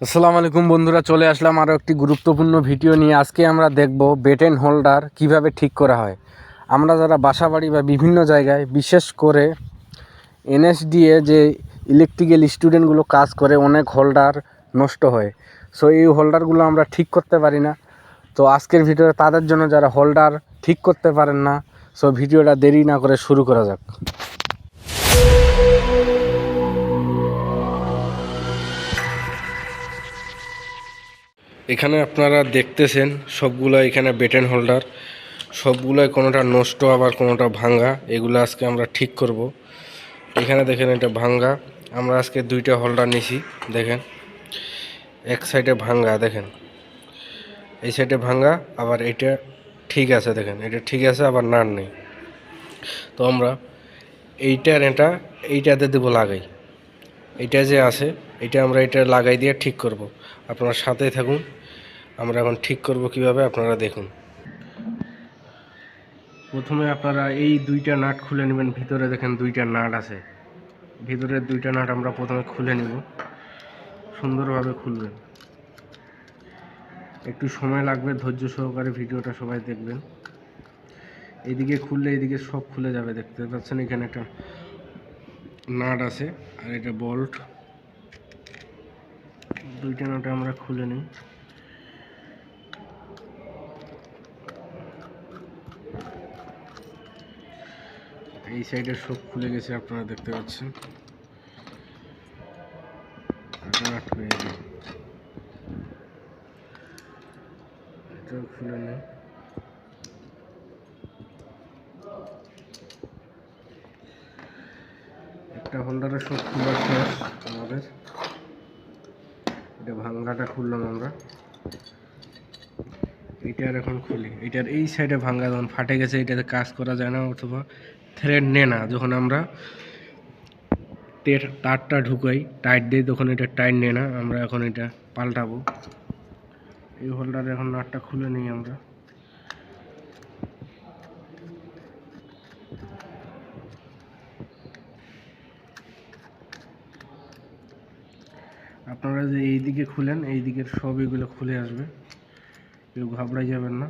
আসসালামু আলাইকুম বন্ধুরা, চলে আসলাম আরও একটি গুরুত্বপূর্ণ ভিডিও নিয়ে। আজকে আমরা দেখব বেটেন হোল্ডার কীভাবে ঠিক করা হয়। আমরা যারা বাসাবাড়ি বা বিভিন্ন জায়গায়, বিশেষ করে এনএসডিএ যে ইলেকট্রিক্যাল স্টুডেন্টগুলো কাজ করে, অনেক হোল্ডার নষ্ট হয়। সো এই হোল্ডারগুলো আমরা ঠিক করতে পারি না। তো, আজকের ভিডিওতে তাদের জন্য যারা হোল্ডার ঠিক করতে পারেন না সো ভিডিওটা দেরি না করে শুরু করা যাক। এখানে আপনারা দেখতেছেন সবগুলো এখানে বেটেন হোল্ডার সবগুলোই কোনোটা নষ্ট আবার কোনোটা ভাঙ্গা, এগুলো আজকে আমরা ঠিক করব। এখানে দেখেন এটা ভাঙ্গা, আমরা আজকে দুইটা হোল্ডার নিছি, দেখেন। এক সাইডে ভাঙ্গা, দেখেন। এই সাইডে ভাঙ্গা, আবার এটা ঠিক আছে, দেখেন। এটা ঠিক আছে, আবার নার নেই। তো আমরা এইটার এটা, এইটাতে দেবো লাগাই। এটা যে আছে, এটা আমরা এটা লাগাই দিয়ে ঠিক করব। আপনারা সাথে থাকুন। আমরা এখন ঠিক করব কীভাবে, আপনারা দেখুন। প্রথমে আপনারা এই দুইটা নাট খুলে নেবেন। ভিতরে দেখেন দুইটা নাট আছে। ভিতরের দুইটা নাট আমরা প্রথমে খুলে নেব। সুন্দরভাবে খুলবেন। একটু সময় লাগবে, ধৈর্য সহকারে ভিডিওটা সবাই দেখবেন। এইদিকে খুললে এইদিকে সব খুলে যাবে। দেখতে পাচ্ছেন এখানে একটা নাট আছে, আর এটা বল্ট দুইটা নাটে আমরা খুলে নিই। এই সাইডের সব খুলে গেছে, আপনারা দেখতে পাচ্ছেন একটা নাট হয়ে গেছে এটাও খুলে নিই একটা হোল্ডারের সব খোলা শেষ আমাদের এটা ভাঙ্গাটা খুললাম আমরা এইটার এখন খুলি। এটার এই সাইডে ভাঙ্গা যখন ফাটে গেছে, এটাতে কাজ করা যায় না, অথবা থ্রেড নে না। যখন আমরা তারটা ঢুকাই টাইট দিই তখন এটা টাইট নে না, আমরা এখন এটা পাল্টাবো। এই হোল্ডারে এখন নাটটা খুলে নিই আমরা। আপনারা যে এই দিকে খুলেন এই দিকের সব এগুলো খুলে আসবে। কেউ ঘাবড়াই যাবেন না।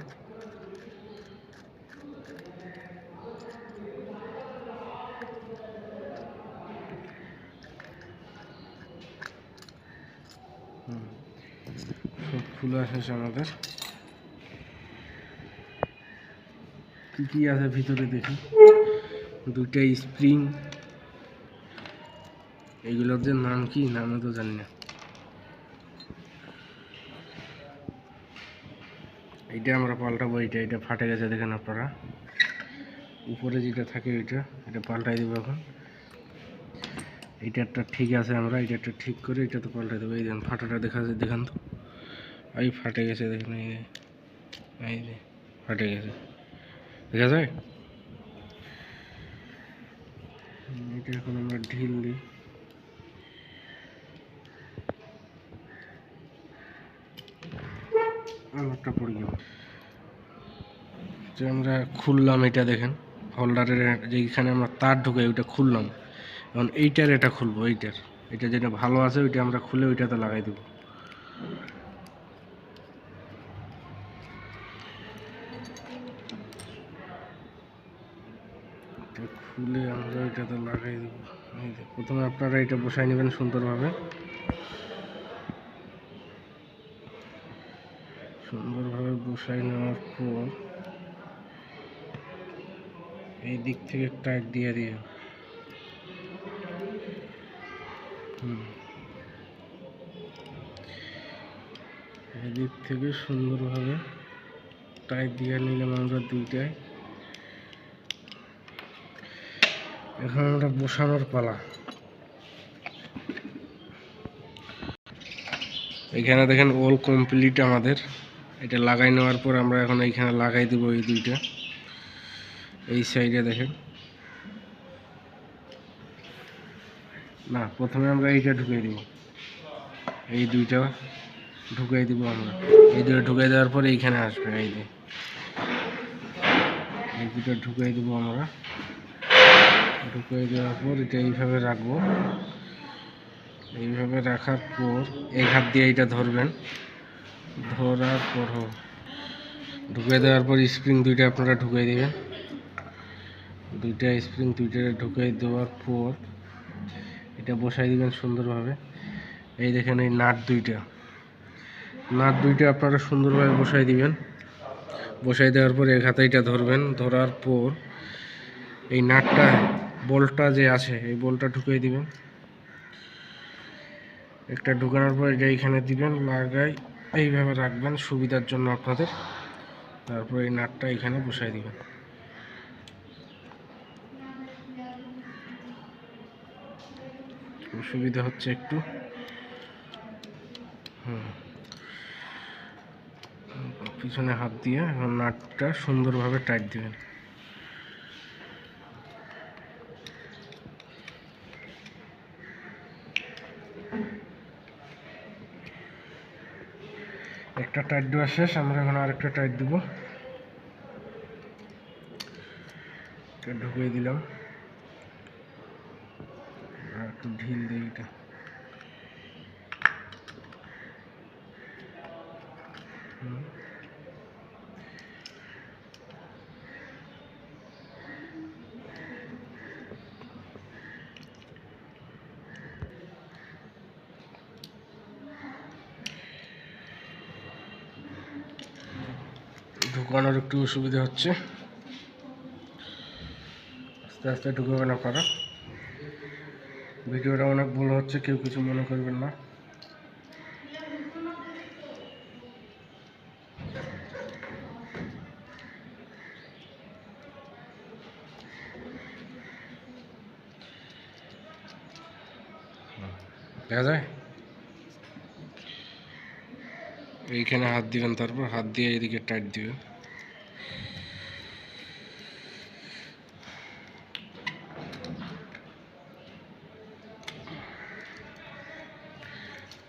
সব খুলে আসেছে আমাদের। কি কি আছে ভিতরে দেখি। দুইটা স্প্রিং। এগুলোর যে নাম কি? নামে তো জানি না। এইটা আমরা পাল্টাবো, এইটা এটা ফাটে গেছে, দেখেন আপনারা। উপরে যেটা থাকে ওইটা, এটা পাল্টাই দেবো এখন। এইটারটা ঠিক আছে আমরা, এইটারটা ঠিক করে এটা তো পাল্টাই দেবো। এই দেখেন, ফাটাটা দেখা যাচ্ছে দেখেন তো। এই ফাটে গেছে, দেখেন, এই এই ফাটে গেছে। দেখা যায়? এটা এখন আমরা ঢিল দিই। পড়ে গেল যে আমরা খুললাম এটা দেখেন হোল্ডারের যেখানে আমরা তার ঢুকাই, ওইটা খুললাম। এখন এইটার এটা খুলবো, এইটার। এটা যেটা ভালো আছে, ওইটা আমরা খুলে ওইটাতে লাগাই দেবো। খুলে আমরা ওইটাতে লাগাই দেবো। প্রথমে আপনারা এটা বসাই নেবেন সুন্দরভাবে। সুন্দরভাবে বসাই নেওয়ার পর এই দিক থেকে টাইট দিয়ে দিয়ে। এই দিক থেকে সুন্দরভাবে টাইট দিয়ে নিলাম আমরা দুইটায় এখন আমরা বসানোর পালা। এখানে দেখেন অল কমপ্লিট আমাদের। এটা লাগাই নেওয়ার পর আমরা এখন এইখানে লাগাই দেবো এই দুইটা। এই সাইডে দেখেন। না, প্রথমে আমরা এইটা ঢুকিয়ে দিব। এই দুইটা ঢুকিয়ে দেবো আমরা। এই দুটো ঢুকিয়ে দেওয়ার পর এইখানে আসবে, এই যে। এই দুটো ঢুকিয়ে দেবো আমরা। ঢুকিয়ে দেওয়ার পর এটা এইভাবে রাখব। এইভাবে রাখার পর এই হাত দিয়ে এইটা ধরবেন। ধরার পর ঢুকে দেওয়ার পর স্প্রিং দুইটা আপনারা ঢুকে দেবেন। দুইটা স্প্রিং দুইটা ঢুকে দেওয়ার পর এটা বসাই দিবেন সুন্দরভাবে। এই দেখেন এই নাট দুইটা। নাট দুইটা আপনারা সুন্দরভাবে বসাই দিবেন। বসাই দেওয়ার পর এক হাতে এটা ধরবেন। ধরার পর এই নাটটা, বলটা যে আছে, এই বলটা ঢুকিয়ে দিবেন। একটা ঢুকানোর পর এটা এইখানে দিবেন, লাগাই এইভাবে রাখবেন সুবিধার জন্য আপনাদের। তারপর এই নাটটা এখানে বসাই দিবেন। অসুবিধা হচ্ছে একটু। হুম। পিছনে হাত দিয়ে এখন নাটটা সুন্দরভাবে টাইট দিবেন। একটা টাইট দেওয়া শেষ, আমরা এখন আরেকটা টাইট দেবো। ঢুকিয়ে দিলাম? একটু ঢিল দিই এটা। হুম। ঢুকানোর একটু অসুবিধা হচ্ছে। আস্তে আস্তে ঢুকাবেন আপনারা ভিডিওটা অনেক বড় হচ্ছে, কেউ কিছু মনে করবেন না। দেখা যায়? এইখানে হাত দিবেন, তারপর হাত দিয়ে এদিকে টাইট দিবেন।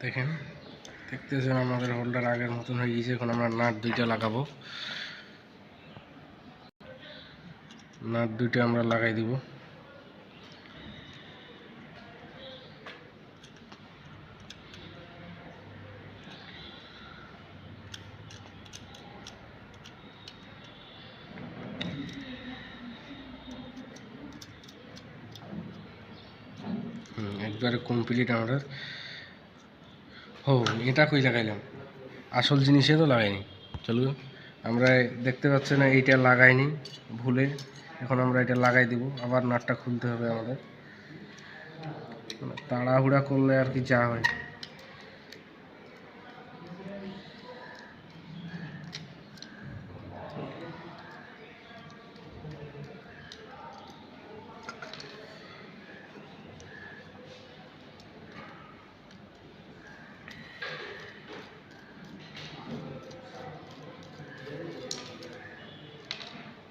দেখেন, দেখতেছেন আমাদের হোল্ডার আগের মতন হয়ে গেছে, এখন আমরা নাট দুইটা লাগাবো। নাট দুইটা আমরা লাগাই দিব। একবারে কমপ্লিট আমাদের। ও, এটা কই লাগাইলাম? আসল জিনিসে তো লাগাইনি। চলুন, আমরা দেখতে পাচ্ছি না, এইটা লাগাইনি, ভুলে। এখন আমরা এটা লাগাই দিব, আবার নাটটা খুলতে হবে আমাদের। তাড়াহুড়া করলে আর কি যা হয়।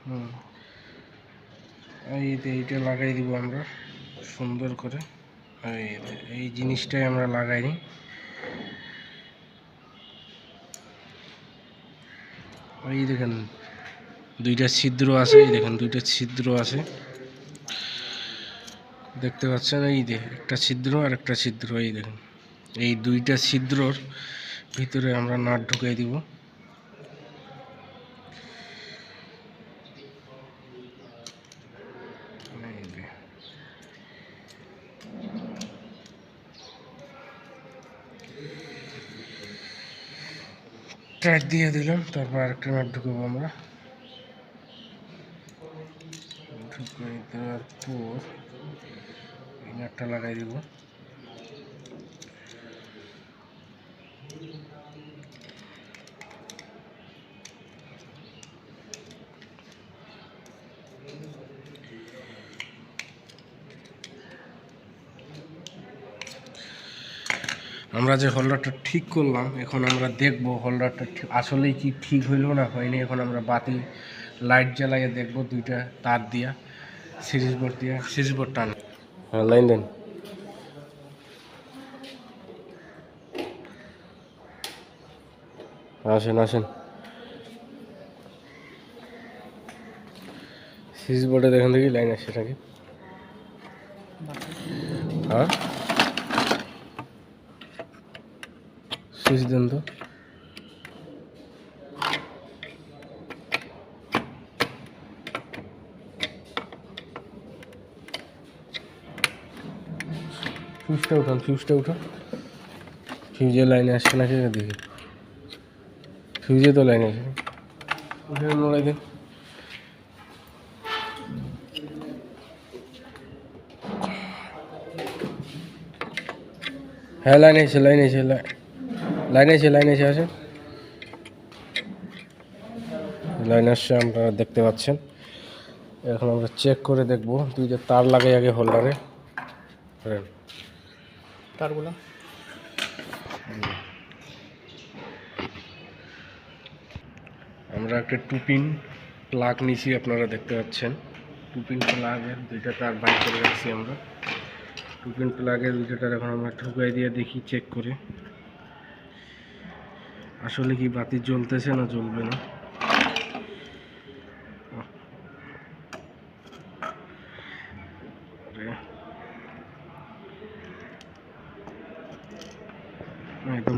হুম। এই যে এইটা লাগাই দিব আমরা, সুন্দর করে। এই জিনিসটাই আমরা লাগাইনি এই দেখেন, দুইটা ছিদ্র আছে, এই দেখেন দুইটা ছিদ্র আছে। দেখতে পাচ্ছেন? এই যে একটা ছিদ্র আর একটা ছিদ্র, এই দেখেন। এই দুইটা ছিদ্রর ভিতরে আমরা নাট ঢুকিয়ে দিব এই যে। টাইট দিয়ে দিলাম, তারপর আরেকটা নাট ঢুকাবো আমরা। ঢুকিয়ে দেওয়ার পর এই নাটটা লাগাই দিব। আমরা যে হোল্ডারটা ঠিক করলাম এখন আমরা দেখব হোল্ডারটা ঠিক- আসলেই কি ঠিক হইল না হয়নি। এখন আমরা বাতি লাইট জ্বালাইয়ে দেখব দুইটা তার দিয়া সিরিজ বোর্ড দিয়া সিরিজ বোর্ড টান। হ্যাঁ লাইন দেন। আসেন আসেন। সিরিজ বোর্ডে দেখেন দেখি লাইন আসে নাকি? হ্যাঁ? সুইচ দেন তো ফিউজটা উঠান ফিউজটা উঠান। ফিউজের লাইনে আসছে নাকি দেখি। ফিউজে তো লাইনে আছে উঠে দিন হ্যাঁ লাইন এসে লাইন এসে লাইন আছে লাইন আছে আসেন। লাইন আসছে আপনারা দেখতে পাচ্ছেন। এখন আমরা চেক করে দেখব। দুইটা তার লাগাই আগে হোল্ডারে তারগুলো? আমরা একটা টুপিন প্লাগ নিছি আপনারা দেখতে পাচ্ছেন। টুপিন প্লাগের দুইটা তার বাইর করে রাখছি আমরা। টুপিন প্লাগের দুইটা তার এখন আমরা ঠুকাই দিয়ে দেখি চেক করে। আসলে কি বাতি জ্বলতেছে না জ্বলবে না?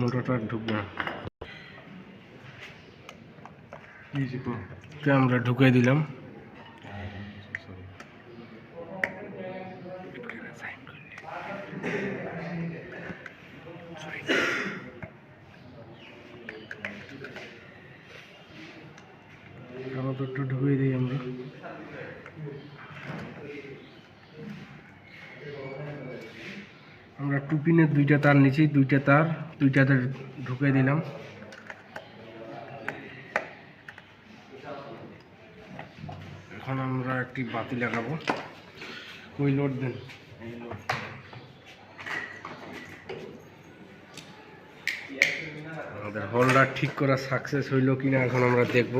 মোটরটা ঢুকবে না। আমরা ঢুকে দিলাম। আপাতত ঢুকে দিই আমরা আমরা টুপিনের দুইটা তার নিচে দুইটা তার দুইটাতে ঢুকে দিলাম। এখন আমরা একটি বাতি লাগাবো। ওই লোড দেন। আমাদের হোল্ডার ঠিক করা সাকসেস হইল কিনা এখন আমরা দেখব।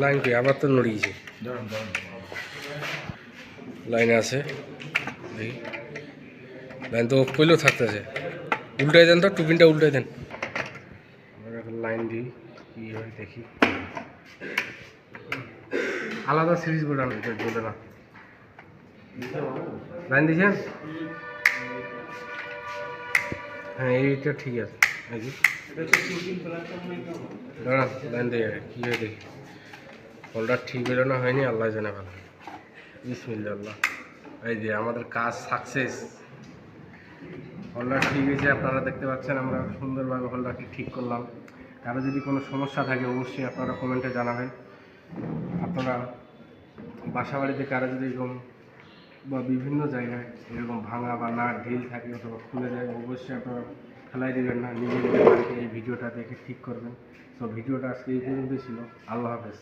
লাইন কি আবার তো নড়িয়েছে লাইন আছে লাইন তো কইলেও থাকতেছে উল্টাই দেন তো, টুপিনটা উল্টাই দেন। লাইন দিই, কি হয় দেখি। আলাদা সিরিজ বোর্ড জ্বলে না লাইন দিয়েছেন? হ্যাঁ এইটা ঠিক আছে, নাকি? দাঁড়ান, লাইন দিয়ে কী হয় দেখি। হোল্ডার ঠিক হইল না হয়নি, আল্লাহ জানে ভালো। বিসমিল্লা আল্লাহ এই যে আমাদের কাজ সাকসেস হোল্ডার ঠিক হয়েছে, আপনারা দেখতে পাচ্ছেন আমরা সুন্দরভাবে হোল্ডারটি ঠিক করলাম। কারও যদি কোনো সমস্যা থাকে, অবশ্যই আপনারা কমেন্টে জানাবেন। আপনারা বাসা বাড়িতে কারও যদি এরকম বা বিভিন্ন জায়গায় এরকম ভাঙা বা না ঢিল থাকে অথবা খুলে যায়, অবশ্যই আপনারা ফেলাই দেবেন না নিজে এই ভিডিওটা দেখে ঠিক করবেন। তো ভিডিওটা আজকে এই পর্যন্তই ছিল। আল্লাহ হাফেজ।